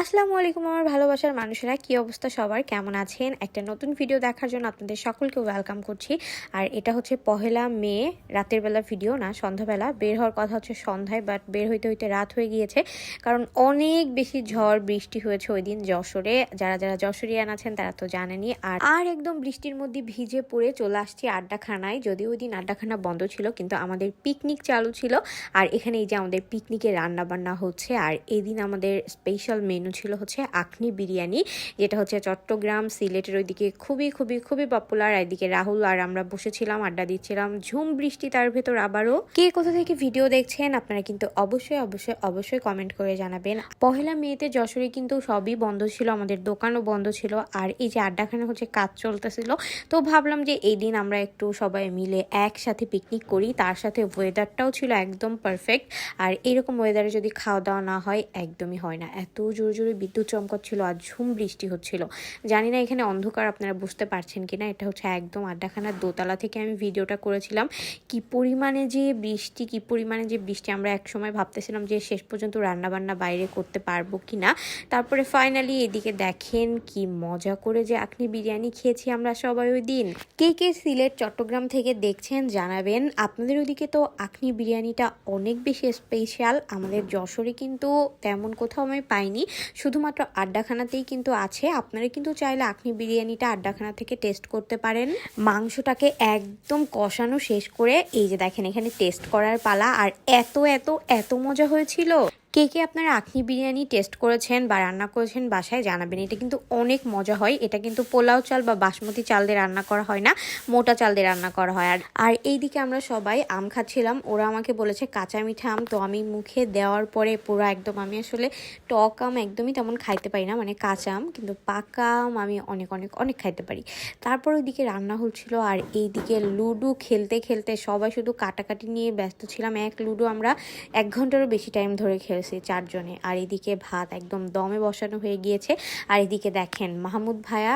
আসসালামু আলাইকুম, আমার ভালোবাসার মানুষেরা। কি অবস্থা সবার? কেমন আছেন? একটা নতুন ভিডিও দেখার জন্য আপনাদের সকলকে ওয়েলকাম করছি। আর এটা হচ্ছে পহেলা মে, রাতের বেলা ভিডিও না সন্ধ্যাবেলা। বের হওয়ার কথা হচ্ছে সন্ধ্যায় বাট বের হইতে হইতে রাত হয়ে গিয়েছে। কারণ অনেক বেশি ঝড়, বৃষ্টি হয়েছে ওই দিন যশোরে। যারা যারা যশোরিয়ান আছেন, তারা তো জানেনই। আর আর একদম বৃষ্টির মধ্যে ভিজে পড়ে চলে আসছি আড্ডাখানায়। যদিও ওই দিন আড্ডাখানা বন্ধ ছিল, কিন্তু আমাদের পিকনিক চালু ছিল। আর এখানে এই যে আমাদের পিকনিকে রান্না বান্না হচ্ছে। আর এদিন আমাদের স্পেশাল মেনু ছিল হচ্ছে আখনি বিরিয়ানি, যেটা হচ্ছে চট্টগ্রাম সিলেটের ওইদিকে খুবই খুবই খুবই পপুলার এদিকে রাহুল আর আমরা বসেছিলাম, আড্ডা দিচ্ছিলাম। ঝুম বৃষ্টি তার ভেতর আবারও। কে কোথা থেকে ভিডিও দেখছেন, আপনারা কিন্তু অবশ্যই অবশ্যই অবশ্যই কমেন্ট করে জানাবেন। পহেলা মেয়েতে যশোরে কিন্তু সবই বন্ধ ছিল, আমাদের দোকানও বন্ধ ছিল। আর এই যে আড্ডাখানে হচ্ছে কাজ চলতেছিল, তো ভাবলাম যে এই দিন আমরা একটু সবাই মিলে একসাথে পিকনিক করি। তার সাথে ওয়েদারটাও ছিল একদম পারফেক্ট আর এরকম ওয়েদারে যদি খাওয়া দাওয়া না হয়, একদমই হয় না। এত জোরে জোরে বিদ্যুৎ চমকাচ্ছিল আর ঝুম বৃষ্টি হচ্ছিল। জানি না এখানে অন্ধকার আপনারা বুঝতে পারছেন কি না এটা হচ্ছে একদম আড্ডাখানার দোতলা থেকে আমি ভিডিওটা করেছিলাম। কি পরিমাণে যে বৃষ্টি, কি পরিমাণে যে বৃষ্টি আমরা একসময় ভাবতেছিলাম যে শেষ পর্যন্ত রান্নাবান্না বাইরে করতে পারব কি না তারপরে ফাইনালি এদিকে দেখেন কি মজা করে যে আখনি বিরিয়ানি খেয়েছি আমরা সবাই ওই দিন। কে কে সিলেট, চট্টগ্রাম থেকে দেখছেন জানাবেন, আপনাদের ওইদিকে তো আখনি বিরিয়ানিটা অনেক বেশি স্পেশাল আমাদের যশোরে কিন্তু তেমন কোথাও আমি পাইনি। শুধুমাত্র আড্ডাখানাতেই কিন্তু আছে। আপনারা কিন্তু চাইলে আপনি বিরিয়ানিটা আড্ডাখানা থেকে টেস্ট করতে পারেন। মাংসটাকে একদম কষানো শেষ করে এই যে দেখেন এখানে টেস্ট করার পালা। আর এত এত এত মজা হয়েছিল। কে কে আপনারা আখনি বিরিয়ানি টেস্ট করেছেন বা রান্না করেছেন বাসায় জানাবেন। এটা কিন্তু অনেক মজা হয়। এটা কিন্তু পোলাও চাল বা বাসমতি চাল দিয়ে রান্না করা হয় না, মোটা চাল দিয়ে রান্না করা হয়। আর আর এইদিকে আমরা সবাই আম খাচ্ছিলাম। ওরা আমাকে বলেছে কাঁচা মিঠা আম। তো আমি মুখে দেওয়ার পরে পুরো একদম আমি আসলে টক আম একদমই তেমন খাইতে পারি না মানে কাঁচা আম। কিন্তু পাকা আম আমি অনেক অনেক অনেক খাইতে পারি। তারপর ওইদিকে রান্না হচ্ছিল। আর এইদিকে লুডো খেলতে খেলতে সবাই শুধু কাটাকাটি নিয়ে ব্যস্ত ছিলাম। এক লুডো আমরা এক ঘন্টারও বেশি টাইম ধরে খেলেছি চারজনে। আর এদিকে ভাত একদম দমে বসানো হয়ে গিয়েছে। আর এদিকে দেখেন মাহমুদ ভাইয়া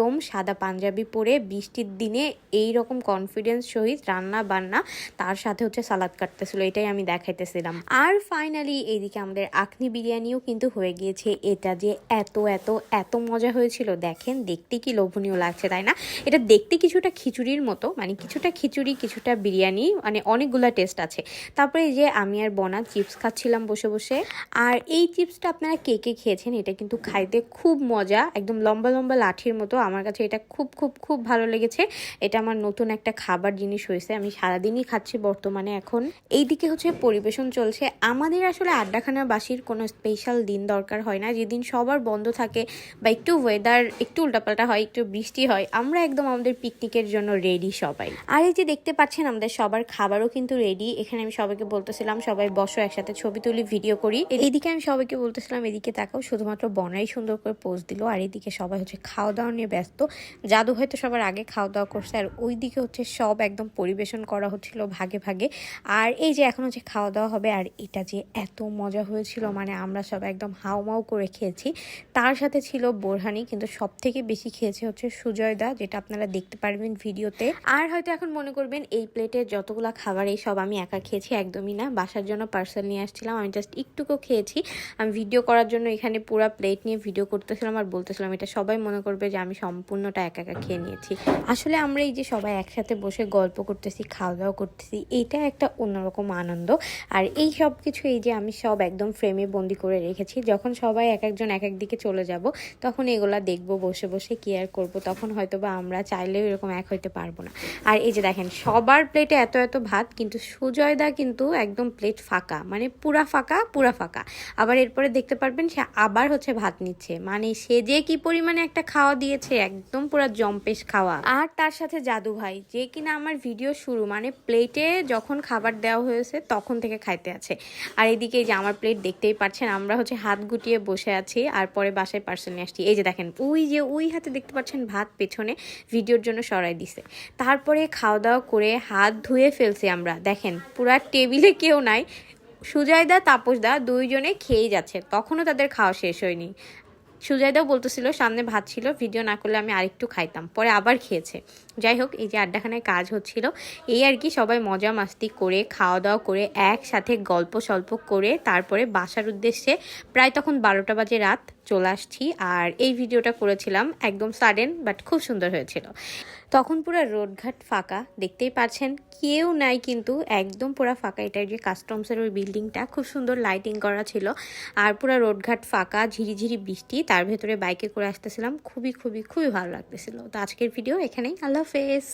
একদম সাদা পাঞ্জাবি পরে বৃষ্টির দিনে এই রকম কনফিডেন্স সহিত রান্না বান্না, তার সাথে হচ্ছে সালাদ কাটতেছিল, এটাই আমি দেখাইতেছিলাম। আর ফাইনালি এইদিকে আমাদের আখনি বিরিয়ানিও কিন্তু হয়ে গিয়েছে। এটা যে এত এত এত মজা হয়েছিল, দেখেন দেখতে কি লোভনীয় লাগছে, তাই না? এটা দেখতে কিছুটা খিচুড়ির মতো মানে কিছুটা খিচুড়ি, কিছুটা বিরিয়ানি মানে অনেকগুলো টেস্ট আছে। তারপরে যে আমি আর বনা চিপস খাচ্ছিলাম বসে বসে। আর এই চিপসটা আপনারা কে কে খেয়েছেন, এটা কিন্তু খাইতে খুব মজা, একদম লম্বা লম্বা লাঠির মতো আমার কাছে এটা খুব খুব খুব ভালো লেগেছে। এটা আমার নতুন একটা খাবার জিনিস হয়েছে। আমি সারাদিনই খাচ্ছি বর্তমানে এখন। এইদিকে হচ্ছে পরিবেশন চলছে। আমাদের আসলে আড্ডাখানা বাসির কোনো স্পেশাল দিন দরকার হয় না। যেদিন সবার বন্ধ থাকে বা একটু ওয়েদার একটু উল্টাপাল্টা হয়, একটু বৃষ্টি হয়, আমরা একদম আমাদের পিকনিকের জন্য রেডি সবাই। আর এই যে দেখতে পাচ্ছেন, আমাদের সবার খাবারও কিন্তু রেডি এখানে আমি সবাইকে বলতেছিলাম, সবাই বসো, একসাথে ছবি তুলি ভিডিও করি। এদিকে আমি সবাইকে বলতেছিলাম, এদিকে তাকাও, শুধুমাত্র বনাই সুন্দর করে পোস্ট দিল। আর এদিকে সবাই হচ্ছে খাওয়া দাওয়া নিয়ে ব্যস্ত। জাদু হয়তো সবার আগে খাওয়া দাওয়া করছে আর ওই দিকে হচ্ছে সব একদম পরিবেশন করা হচ্ছিল ভাগে ভাগে। আর এই যে এখন হচ্ছে খাওয়া দাওয়া হবে আর এটা যে এত মজা হয়েছিল মানে আমরা সব একদম হাউমাউ করে খেয়েছি। তার সাথে ছিল বোরহানি, কিন্তু সব থেকে বেশি খেয়েছে হচ্ছে সুজয়দা, যেটা আপনারা দেখতে পারবেন ভিডিওতে। আর হয়তো এখন মনে করবেন এই প্লেটে যতগুলা খাবার, এই সব আমি একা খেয়েছি, একদমই না। বাসার জন্য পার্সেল নিয়ে আসছিলাম, আমি জাস্ট একটুকু খেয়েছি। আমি ভিডিও করার জন্য এখানে পুরো প্লেট নিয়ে ভিডিও করতেছিলাম আর বলতেছিলাম, এটা সবাই মনে করবে যে আমি সম্পূর্ণটা একা একা খেয়ে নিয়েছি। আসলে আমরা এই যে সবাই একসাথে বসে গল্প করতেছি খাওয়া দাওয়া করতেছি এইটা একটা অন্যরকম আনন্দ। আর এই সব কিছু এই যে আমি সব একদম ফ্রেমে বন্দি করে রেখেছি, যখন সবাই এক একজন এক এক দিকে চলে যাব, তখন এগুলা দেখব, বসে বসে কেয়ার করব, তখন হয়তো বা আমরা চাইলেও এরকম এক হইতে পারব না। আর এই যে দেখেন, সবার প্লেটে এত এত ভাত, কিন্তু সুজয়দা কিন্তু একদম প্লেট ফাঁকা মানে পুরা ফাঁকা পুরা ফাঁকা। আবার এরপরে দেখতে পারবেন, সে আবার হচ্ছে ভাত নিচ্ছে। মানে সে যে কি পরিমাণে একটা খাওয়া দিয়েছে একদম পুরো জম্পেশ খাওয়া। আর তার সাথে জাদু ভাই, যে কিনা আমার ভিডিও শুরু মানে প্লেটে যখন খাবার দেওয়া হয়েছে তখন থেকে খাইতে আছে। আর এদিকে এই যে আমার প্লেট দেখতেই পাচ্ছেন, আমরা হচ্ছে হাত গুটিয়ে বসে আছি, আর পরে বাসায় পার্সেল নিয়ে আসছি। এই যে দেখেন, ওই যে ওই হাতে দেখতে পাচ্ছেন ভাত পেছনে ভিডিওর জন্য সরাই দিছে। তারপরে খাওয়া দাওয়া করে হাত ধুয়ে ফেলছি আমরা। দেখেন, পুরা টেবিলে কেউ নাই। সুজয়দা তাপসদা দুইজনে খেয়েই যাচ্ছে। তখনও তাদের খাওয়া শেষ হয়নি। সুজয়দাও বলতেছিল, সামনে ভাত ছিল, ভিডিও না করলে আমি আরেকটু খাইতাম। পরে আবার খেয়েছে। যাই হোক, এই যে আড্ডাখানায় কাজ হচ্ছিল, এই আর কি সবাই মজা মাস্তি করে খাওয়া দাওয়া করে, একসাথে গল্প সল্প করে, তারপরে বাসার উদ্দেশ্যে প্রায় তখন বারোটা বাজে রাত। চলে আসছি। আর এই ভিডিওটা করেছিলাম একদম সাডেন বাট খুব সুন্দর হয়েছিল। তখন পুরো রোডঘাট ফাঁকা, দেখতেই পাচ্ছেন কেউ নাই কিন্তু, একদম পুরো ফাঁকা। এটার যে কাস্টমসের ওই বিল্ডিংটা খুব সুন্দর লাইটিং করা ছিল। আর পুরো রোডঘাট ফাঁকা, ঝিরিঝিরি বৃষ্টি, তার ভেতরে বাইকে করে আসতেছিলাম। খুবই খুবই খুবই ভালো লাগতেছিল। তো আজকের ভিডিও এখানেই। আল্লাহ হাফেজ।